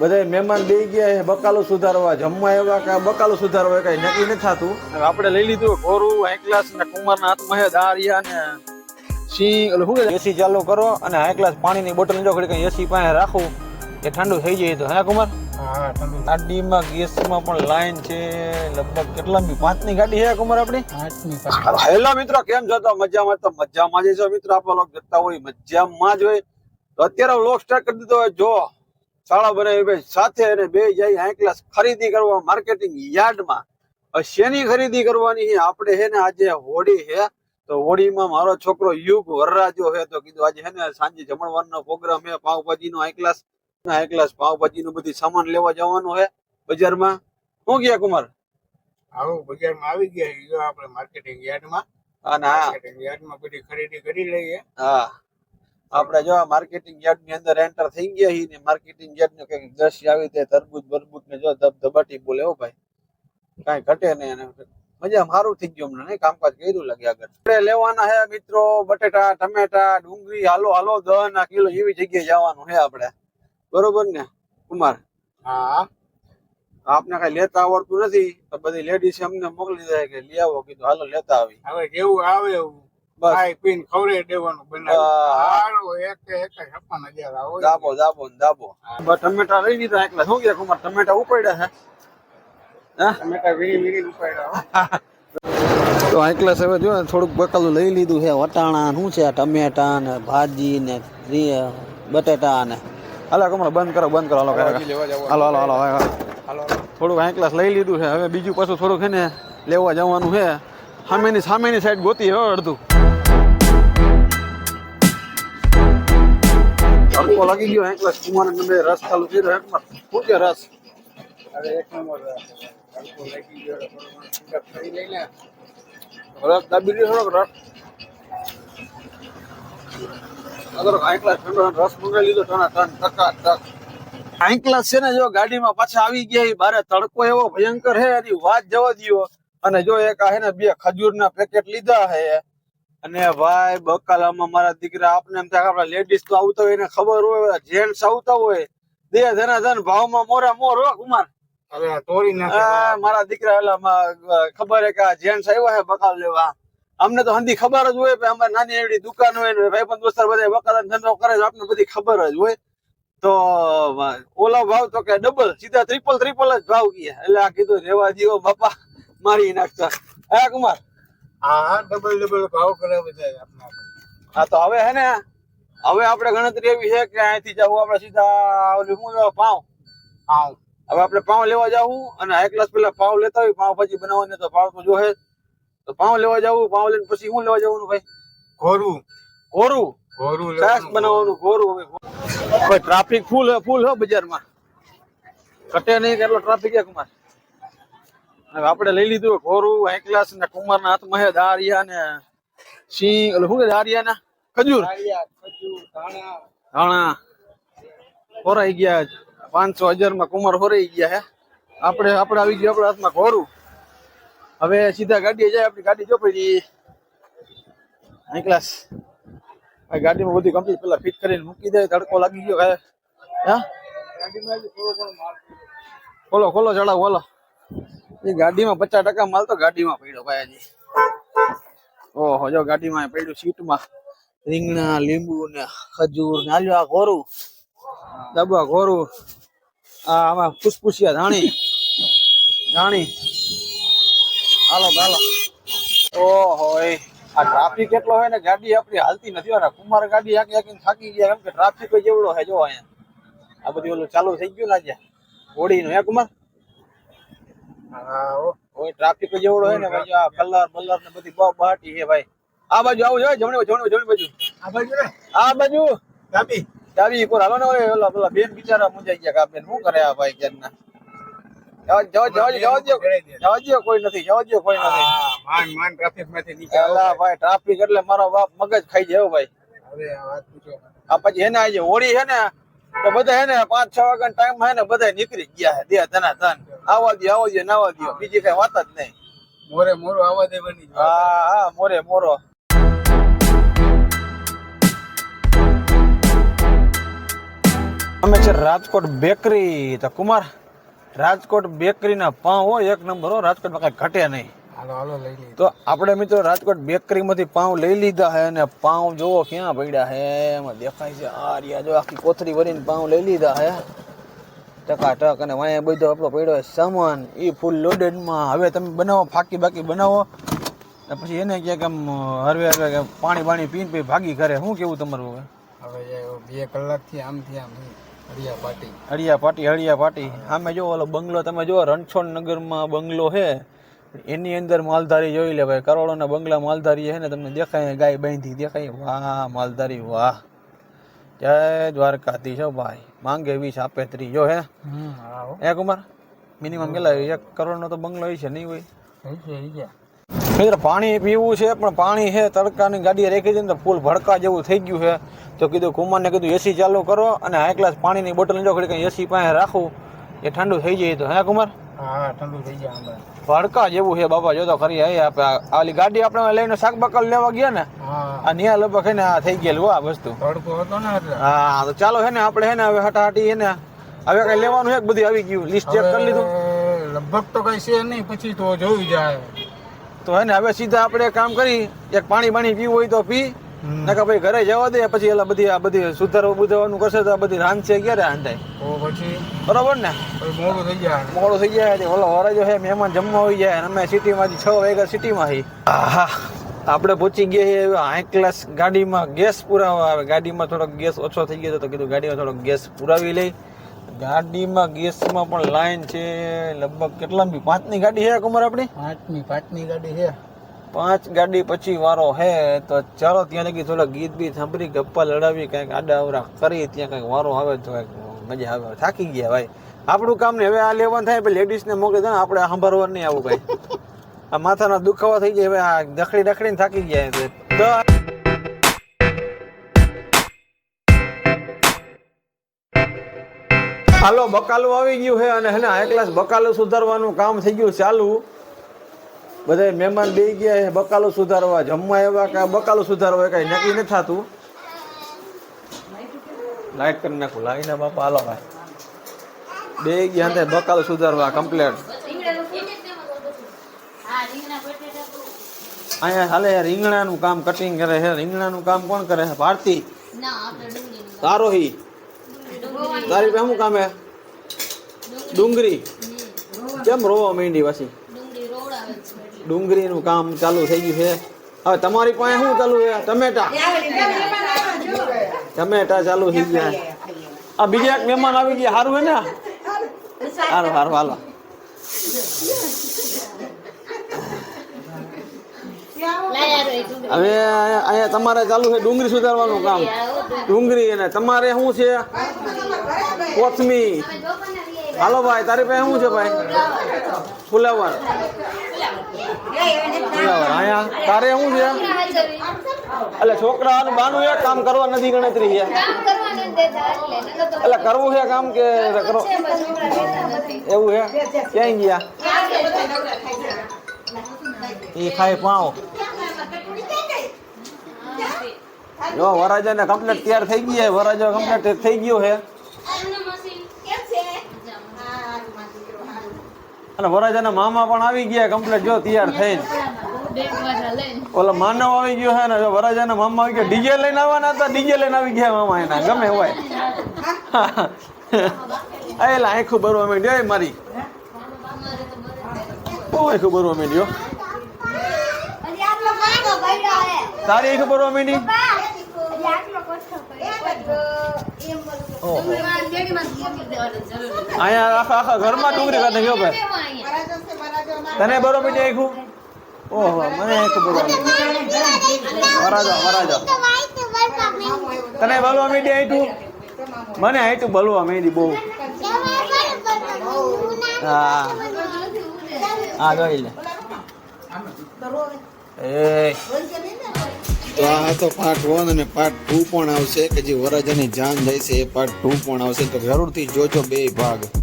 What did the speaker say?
બધા મહેમાન બે ગયા છે બકાલું સુધારવા જમવા એવા કે બકાલું સુધારવા કઈ નક્કી નથી થતું. આપણે લઈ લીધું ગોરું હાઈ ક્લાસ ને કુમારના હાથમાં છે દારિયા ને સિંહ ઓલું શું એસી ચાલુ કરો અને હાઈ ક્લાસ પાણીની બોટલ જો ઘડી કઈ એસી પાસે રાખવું એ ઠંડુ થઈ જાય તો હે કુમાર? હા ઠંડુ ગાડીમાં ગેસમાં પણ લાઈન છે લગભગ કેટલા બી પાંચની ગાડી છે કુમાર આપણી? હેલો મિત્રો કેમ છો? તો મજામાં તો મજામાં જ છો મિત્રો. આપણે લોક જતા હોય મજામાં જ હોય. તો અત્યારે લોક સ્ટાર્ટ કરી દીધો હોય જો. શાળા બનાવી સાથે અને બે જઈ હાઈ ક્લાસ ખરીદી કરવા માર્કેટિંગ યાર્ડમાં. શેની ખરીદી કરવાની આપણે છે ને આજે હોળી છે. તો હોળીમાં મારો છોકરો યુગ વરરાજો હે તો કીધું આજે હે ને સાંજે જમણવારનો પ્રોગ્રામ હે પાવભાજીનો હાઈ ક્લાસ હાઈ ક્લાસ પાવભાજીનું બધી સામાન લેવા જવાનું છે બજારમાં. શું ગયા કુમાર? આવો બજારમાં આવી ગયા. આપણે માર્કેટિંગ યાર્ડમાં. અને હા. માર્કેટિંગ યાર્ડમાં બધી ખરીદી કરી લઈએ. હા. આપણે જો માર્કેટિંગ યાર્ડની અંદર એન્ટર થઈ ગયા હી ને માર્કેટિંગ યાર્ડનું કંઈક દ્રશ્ય આવી તે તરબૂજ બરબૂજ ને જો ધબ ધબાટી બોલે હો ભાઈ. કાંઈ ઘટે નહીં મજા સારું થઈ ગયું હમણાં નહીં? કામકાજ કર્યું લાગે આગળ. આપણે લેવાના હે મિત્રો બટેટા ટમેટા ડુંગળી હાલો હાલો દહ ના કિલો એવી જગ્યાએ જવાનું હે આપણે. બરોબર ને કુમાર? હા. આપને કઈ લેતા આવડતું નથી? તો બધી લેડીઝ અમને મોકલી દે કે લઈ આવો કીધું હાલો લેતા આવી. હવે જેવું આવે એવું. ખાઈ પીને ખવડાવી દેવાનું બનાવી. એક એક છપ્પન હજાર આવો. દાબો ટમેટા લઈ લીધા એકલા. શું કે કુમાર ટમેટા ઉપાડ્યા છે? હા? ટમેટા વીણી વીણી ઉપાડ્યા તો હાઈ હવે જો ને થોડુંક બકાલું લઈ લીધું છે. વટાણા શું છે? ટમેટા ને ભાજી ને બટેટા ને. હાલો કમળ બંધ કરો બંધ કરો. હાલો. હાલો હાલો. હાલો હાલો. થોડુંક હાઈ લઈ લીધું છે. હવે બીજું પાછું થોડુંક છે ને લેવા જવાનું છે. સામેની સામેની સાઈડ ગોતી હવે અડધું. તડકો લાગી ગયો હાઈ ક્લાસ કુમાર નંબરે રસ ચાલુ થઈ રહ્યો એકમાં શું કે રસ અરે એક નંબર હલકો લાગી ગયો થોડો ઘણો ઠંડક થઈ જાય ને રસ દાબી દીધો થોડોક રસ અગર હાઈ ક્લાસ ઠંડો રસ મંગાવી લીધો ટના ટન ટકા ટક હાઈ ક્લાસ છે ને જો ગાડીમાં પાછા આવી ગયા ઈ બારે તડકો એવો ભયંકર છે એની વાત જવા દ્યો. અને જો એક આ હે ને બે ખજૂરના પેકેટ લીધા છે અને ભાઈ બકાલામાં મારા દીકરા આપને એમ થાય આપડા લેડીઝ તો આવતા હોય એને ખબર હોય જેન્ટ્સ આવતા હોય. દે ધના ધન ભાવમાં મોરા મોર હો કુમાર. મારા દીકરા એલા ખબર હે કે આ જેન્ટ્સ આવ્યા હે બકાલ લેવા. અમને તો હંધી ખબર જ હોય અમારે નાની એવડી દુકાન હોય ને ભાઈ બંધ દોસ્તાર બધા બકાલ ધંધો કરે છે આપને બધી ખબર જ હોય. તો ઓલા ભાવ તો કે ડબલ સીધા ત્રિપલ ત્રિપલ જ ભાવ ગયા એટલે આ કીધું રેવા દીવો બાપા મારી નાખતા. હે કુમાર? હા હા ડબલ ડબલ ભાવ કરે બધા હા તો હવે હે ને હવે આપણે ગણતરી એવી છે કે અહીંથી જવું આપણે સીધા ઓલી લેવા પાવ? હા હવે આપણે પાવ લેવા જાવું અને એક ક્લાસ પેલા પાવ લેતા હોય પાવ ભાજી બનાવવાની તો પાવ તો જોહે તો પાવ લેવા જાવું પાવ લઈને પછી શું લેવા જવાનું ભાઈ? ઘોરું ઘોરું ઘોરું છાશ બનાવવાનું ઘોરું હવે. ટ્રાફિક ફૂલ હે ફૂલ હો બજારમાં? કટે નહીં કેટલો ટ્રાફિક એક હવે આપણે લઈ લીધું ઘોરું હાઈ ને કુમાર કુમારના હાથમાં હે દારિયા ને સિંહ એટલે શું કે દારિયા ના? ખજૂર. ધાણા. હોરાઈ ગયા પાંચસો હજારમાં કુમાર હોરાઈ ગયા હે. આપણે આપણે આવી ગયા આપણા હાથમાં ઘોરું. હવે સીધા ગાડી જાય આપણી ગાડી જો પડી હાઈ ગાડીમાં બધી કમ્પ્લીટ પેલા ફિટ કરીને મૂકી દે તડકો લાગી ગયો હે. હા? ખોલો ખોલો ચડાવ ખોલો. એ ગાડીમાં પચાસ ટકા માલ તો ગાડીમાં પડ્યો ભાઈ ઓહો, જો ગાડીમાં પડ્યું સીટમાં. રીંગણા, લીંબુ ને ખજૂર ને આલ્યો આ ઘોરું. દબા ઘોરું. આ આમાં ફૂસફૂસિયા ધાણી. ધાણી. હાલો હાલો. ઓહો, એ. આ ટ્રાફિક એટલો હોય ને ગાડી આપણી હાલતી નથી. અને કુમાર ગાડી આખી આખી થાકી ગયા. કેમ કે ટ્રાફિક જેવડો છે, જો અહીંયા. આ બધું ઓલું ચાલુ થઈ ગયું ને આજે. હોળીનું, હે કુમાર? હો. ટ્રાફિક જેવડો હોય ને ભાઈ આ કલર બલર ને બધી બહુ બહાટી છે ભાઈ. આ બાજુ આવું જોઈએ જમણી જમણી જમણી બાજુ. આ બાજુ ને આ બાજુ. ડાબી. ડાબી કોર હાલો ને ઓલા પેલા બેન બિચારા મુંજાઈ ગયા બેન શું કરે આ ભાઈ કેન દ્યો કોઈ નથી જવા દ્યો કોઈ નથી. માન માન ટ્રાફિકમાંથી નીકળ્યા ભાઈ ટ્રાફિક એટલે મારો બાપ મગજ ખાઈ જાય ભાઈ. હવે આ વાત પૂછો. આ પછી એને આજે હોળી છે ને તો બધા હે ને પાંચ છ વાગ્યા ટાઈમ હે ને બધા નીકળી ગયા છે દે ધના ધન. આવવા દો આવવા દો નાવા દો બીજી કઈ વાત જ નહીં. મોરે મોરો આવા દેવાની હા હા મોરે મોરો. અમે છે રાજકોટ બેકરી તો કુમાર રાજકોટ બેકરીના પાઉં હોય એક નંબર હો. રાજકોટમાં કઈ ઘટે નહીં. તો આપણે મિત્રો રાજકોટ બેકરીમાંથી પાઉં લઈ લીધા છે અને પાઉં જોવો ક્યાં પડ્યા છે એમાં દેખાય છે આ રહ્યા જો આખી કોથળી ભરીને પાઉં લઈ લીધા છે ટકાટક અને વાંયા બધો આપણો પડ્યો છે સામાન. એ ફૂલ લોડેડમાં હવે તમે બનાવો ફાકી બાકી બનાવો. ને પછી એને ક્યાંક આમ હરવે હરવે કે પાણી પાણી પીને પછી ભાગી કરે શું કેવું તમારું હવે? હવે બે કલાકથી આમથી આમ હળિયા પાટી. હળિયા પાટી હળિયા પાટી. આમે જો ઓલો બંગલો. તમે જો રણછોડ નગરમાં બંગલો છે એની અંદર માલધારી જોઈ લે ભાઈ. કરોડોના બંગલા માલધારી છે ને તમને દેખાય ગાય બાંધી દેખાય. વાહ માલધારી વાહ. જય દ્વારકાધીશ છો ભાઈ. માંગે વીસ આપે ત્રી જો હે. હા કુમાર મિનિમમ કેટલા એક કરોડનો તો બંગલો હોય? છે નહીં હોય મિત્ર પાણી પીવું છે પણ પાણી છે તડકાની ગાડી રાખી છે ને ફૂલ ભડકા જેવું થઈ ગયું છે. તો કીધું કુમારને કીધું એસી ચાલુ કરો અને હાઈ ક્લાસ પાણીની બોટલ જો ઘડી એસી પાસે રાખું. એ ઠંડુ થઈ જાય તો. હે કુમાર? હા હા ઠંડુ થઈ ગયા હમણાં ભડકા જેવું છે બાપા જો તો ખરી હે આપે આ ગાડી આપણે લઈને શાક બકલ લેવા ગયા ને હા. આ નિયા લગભગ છે ને આ થઈ ગયેલું આ વસ્તુ. તડકો હતો ને હા તો ચાલો હે ને આપણે હે ને હવે હટાહટી હે ને હવે કઈ લેવાનું છે બધું આવી ગયું? લિસ્ટ ચેક કરી લીધું? લગભગ તો કઈ છે નહીં પછી તો જોયું જાય. તો હે ને હવે સીધા આપણે કામ કરી એક પાણી પાણી પીવું હોય તો પી. નકા ભાઈ ઘરે જવા દે પછી એલા બધી આ બધી સુધારવા બુધારવાનું કરશે તો આ બધી રાંધ છે ક્યારે પછી? બરોબર ને? મોડું થઈ જાય. મોડું થઈ જાય ઓલો વરાજો છે મહેમાન જમવા આવી જાય અમે સિટીમાં છ વાગ્યા સિટીમાં હી આહા આપણે પહોંચી ગયા છીએ એવા હાઈ ક્લાસ ગાડીમાં ગેસ પુરાવા આવે. ગાડીમાં થોડોક ગેસ ઓછો થઈ ગયો તો કીધું ગાડીમાં થોડોક ગેસ પુરાવી લઈ. ગાડીમાં ગેસમાં પણ લાઈન છે લગભગ કેટલા બી પાંચની ગાડી છે કુમાર આપણી? પાંચની પાંચની ગાડી છે. પાંચ ગાડી પછી વારો હે, તો ચાલો ત્યાં લગી થોડા ગીત બીત સાંભળી, ગપ્પા લડાવી, કંઈક આડા અવરા કરી, ત્યાં કંઈક વારો આવે, તો કંઈક મજા આવે. થાકી ગયા ભાઈ. આપણું કામ ને હવે આ લેવાનું થાય, પછી લેડીઝને મોકલી દે ને, આપણે સાંભળવાનું નહીં આવું કઈ. આ માથાના દુખાવા થઈ જાય હવે આ દખડી દખડીને થાકી ગયા છે. તો હાલો, બકાલું આવી ગયું છે, અને હે ને હાઈ ક્લાસ બકાલું સુધારવાનું કામ થઈ ગયું ચાલુ. બધા મહેમાન બે ગયા છે, બકાલું સુધારવા, જમવા એવા કે, બકાલું સુધારવા કઈ નક્કી નથી થતું. લાઈટ કરી નાખું. લાવીને બાપા, હાલો ભાઈ. બે ગયા તે બકાલું સુધારવા કમ્પ્લેટ અહીંયા હાલે રીંગણાનું કામ કટિંગ કરે છે. રીંગણાનું કામ કોણ કરે છે? ભારતી. તારો હી તારી શું કામ હે ડુંગળી. કેમ રોવા માંડી પાછી? ડુંગળીનું કામ ચાલુ થઈ ગયું છે. હવે તમારી પાસે શું ચાલુ છે? ટમેટા. ટમેટા ચાલુ થઈ ગયા. આ બીજા એક મહેમાન આવી ગયા. સારું હે ને? સારું સારું, હાલો. હવે અહીંયા તમારે ચાલુ છે ડુંગળી સુધારવાનું કામ. ડુંગળી અને તમારે શું છે? કોથમી હાલો ભાઈ, તારી પાસે શું છે ભાઈ? ફુલાવર. અહીંયા તારે શું છે? એટલે છોકરાનું બાનું એ કામ કરવા નથી ગણતરી છે. એટલે કરવું છે કામ કે કરો? એવું છે? ક્યાંય ગયા? એ ખાય પાઉ જો વરાજાને કમ્પ્લીટ તૈયાર થઈ ગઈ છે. વરાજો કમ્પ્લીટ થઈ ગયો છે. અને વરાજાના મામા પણ આવી ગયા કમ્પ્લીટ જો તૈયાર થઈને. ઓલા માનવ આવી ગયો હે ને જો વરાજાના મામા આવી ગયા. ડીજે લઈને આવવાના હતા ડીજે લઈને આવી ગયા મામા એના ગમે હોય. એલા આખું બરવા માંડ્યો એ મારી. બહુ આખું બરવા માંડ્યો. તારી આખું બરવા માંડી? અહીંયા આખા આખા ઘરમાં ડુંગળી કાઢે ગયો ભાઈ? તને બરો મીઠી આખું ઓહો, મને આખું બરો વરાજો વરાજો. તને બલવા મીઠી આઈટું મને આઈટું બલવા માંડી બહુ. હા. હા, જોઈ લે. એ. તો આ તો પાર્ટ વન અને પાર્ટ ટુ પણ આવશે, કે જે વરરાજાની જાન જાય છે એ પાર્ટ ટુ પણ આવશે. તો જરૂરથી જોજો બે ભાગ.